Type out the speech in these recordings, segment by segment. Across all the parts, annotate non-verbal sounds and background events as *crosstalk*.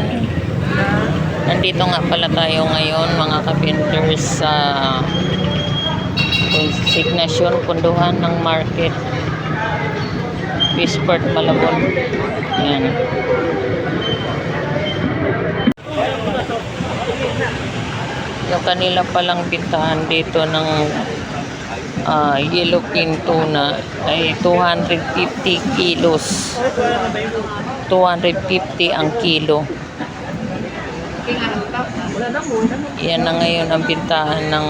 Yan. Nandito nga pala tayo ngayon mga kapinters sa consignation punduhan ng market. Bisport Malabon. Yan. Yung kanila palang bintahan dito ng ah, yellow pin tuna ay 250 kilos. 250 ang kilo. Yan na ngayon ang bintahan ng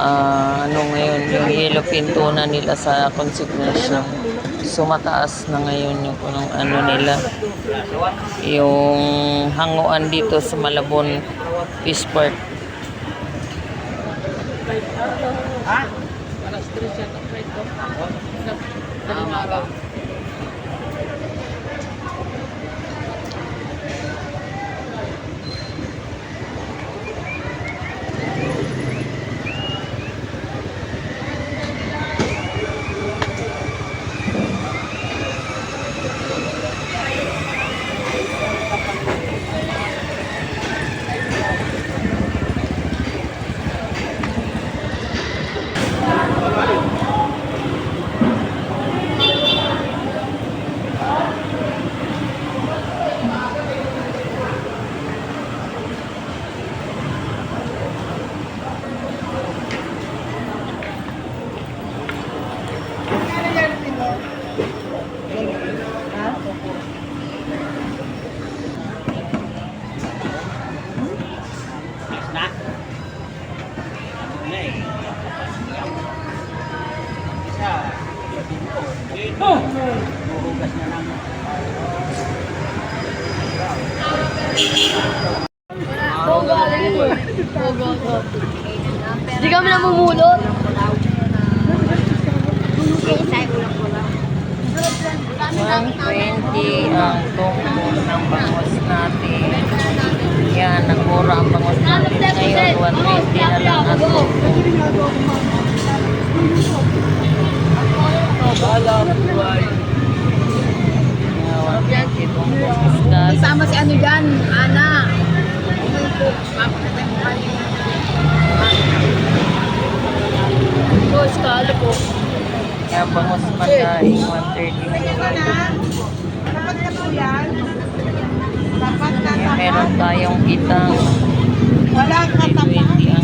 ah, ano ngayon, yung yellow pin tuna nila sa consignation. So mataas na ngayon yung kung ano nila. Yung hanguan dito sa Malabon Fish Park. Hindi kami namumulot. 120 ang tumbok ng bangos natin. Yan, nagmura ang bangos natin ngayon. 120 na lang ang tumbok. Yan, 120 tumbok isda. Isama si ano dyan, Ana. Ito, skalo po. Yan, bangos matay. 130 Yan, meron tayong kitang Wala ka 20 ang kilo.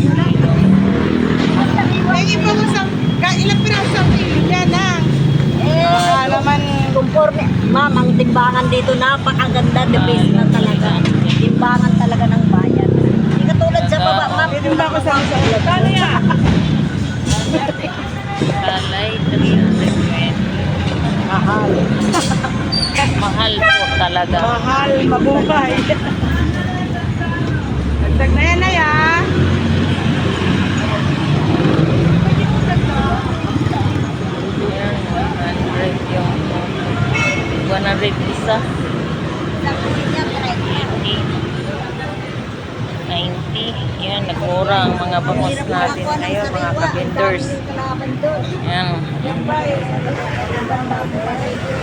May iba mo sa... Ka, ilang piraso ang yan, ha? Eh, naman... Conforme, ma'am, ang timbangan dito napakaganda, the best na Mahal. *laughs* Mahal po talaga. Mahal, mabuhay. *laughs* Dagdag na yan, ay, ha? Yan, 100 yung 100 isa. 90. Yan, nagmura ang mga bangos natin ngayon, mga kabinders. Yan.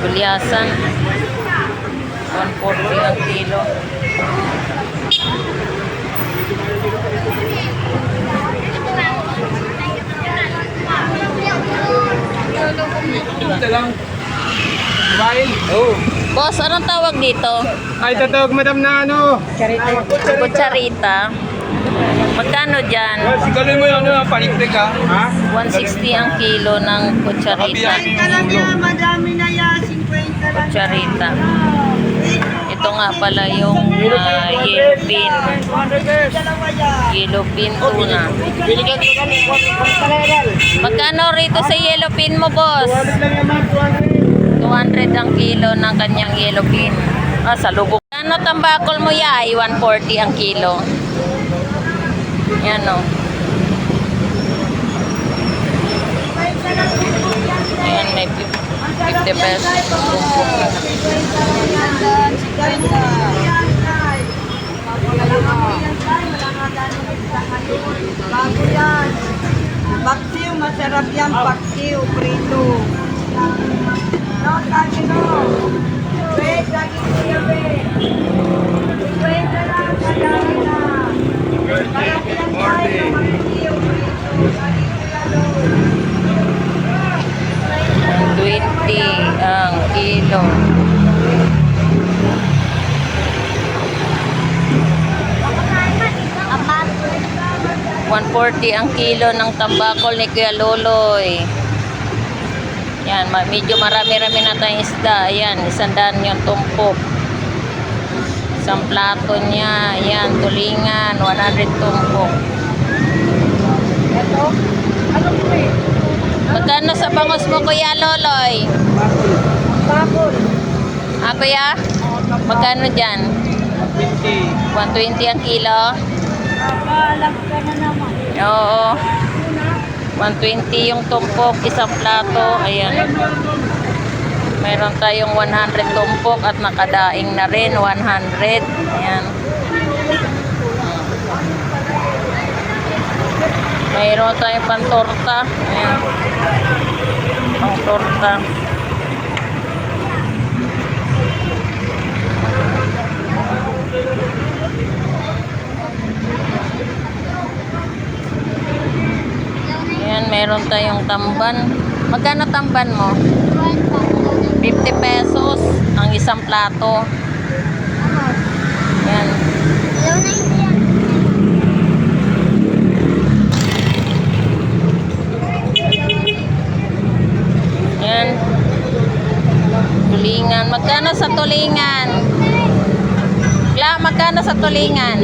Gulyasan. 140 ang kilo. Ito lang. Kumain? Oo. Boss, anong tawag dito? Ay, tatawag madam na ano. Kutsarita. Magkano dyan? Sigalin mo yun, ano, paniktik ha? Ha? 160 ang kilo ng kutsarita. Ka lang yan, madami na yan. 50 lang. Kutsarita. Ito nga pala yung ah, yellow pin. Yellow pin tuna. Magkano rito sa yellow pin mo, boss? lang naman, 200 ang kilo ng kanyang yellow pin. Ah, sa lubog. Ano tambakol mo ya? 140 ang kilo. Yan o. Ayan, may 50 pesos. Bago yan. Paksiw, masarap yan. Paksiw, prito. No, lagi no. Wait, lagi kuya, wait morning, good morning. Twenty ang kilo. One forty ang kilo ng tambakol ni Kuya Loloy. Yan, medyo marami-rami na tayong isda. Ayan, isandaan yung tumpok. Isang plato niya. Ayan, tulingan. 100 tumpok. Ito. Ano po eh? Magkano sa bangos mo, Kuya Loloy? Bakol. Ah, Kuya? Magkano dyan? 50. 120 ang kilo? Alam ka na naman. Oo. 120 yung tumpok, isang plato. Ayan. Meron tayong 100 tumpok at nakadaing na rin, 100. Ayan. Mayroon tayong pantorta. Ayan. Pang torta. Ayan, meron tayong tamban. Magkano tamban mo? 50 pesos ang isang plato. Yan. Yan. Tulingan. Magkano sa tulingan? Kla, magkano sa tulingan?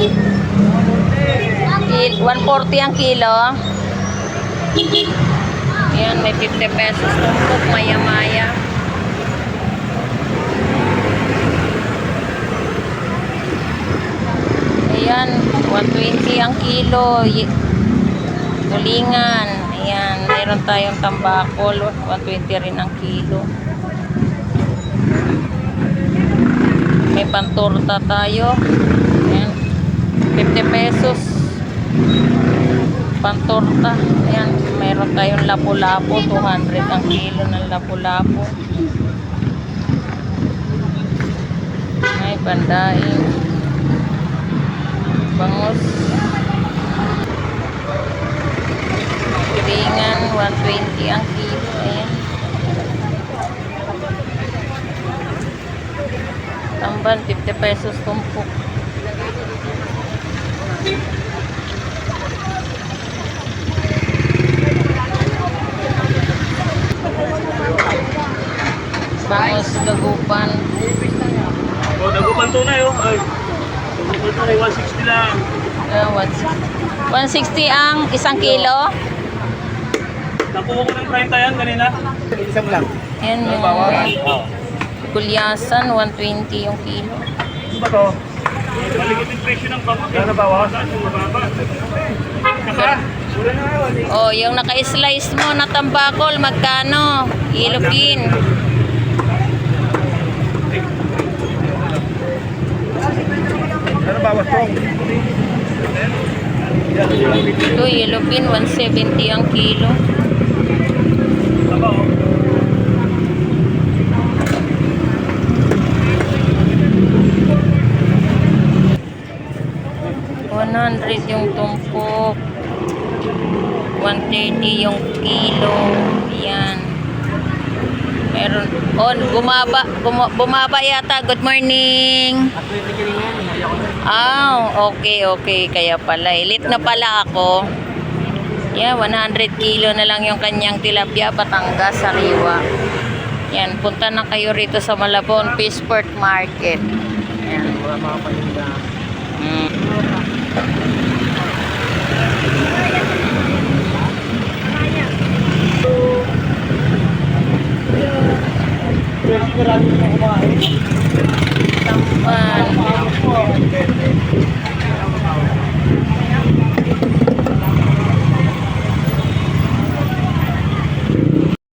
Kil- 140 ang kilo. Yan, may 50 pesos tumpok, maya-maya. Ayan, 120 ang kilo. Tulingan. Ayan, mayroon tayong tambakol. 120 rin ang kilo. May pantorta tayo. Ayan, 50 pesos. Pantorta. Ayan, mayroon tayong lapu-lapu. 200 ang kilo ng lapu-lapu. May pandaing. Bangus. Kiringan, 120 ang kilo. Ayan. Tamban, 50 pesos tumpok. Bangus, dagupan. O, dagupan tunay oh. Ay. Dagupan tunay, 160 lang. Uh, 160 ang isang kilo. Nakuha ko ng 30 yan kanina. Isang lang. Yan yung Oo. gulyasan, 120 yung kilo. Ano ba to? Malikot yung presyo ng pamaki. Ano bawasan? Yung mababa. Kaka? Wala na nga. Oh, yung naka-slice mo na tambakol, magkano? Ilupin. Ano bawas po? Ito, ilupin, 170 ang kilo. Hundred yung tumpok. 130 yung kilo. Yan. Meron. On, bumaba. Buma, bumaba yata. Good morning. Ah, okay, okay. Kaya pala. Eh. Ilit na pala ako. Yeah, 100 kilo na lang yung kanyang tilapia, Batangas, Sariwa. Yan, punta na kayo rito sa Malabon Fishport Market. Yan. Mm. Pwede na rin.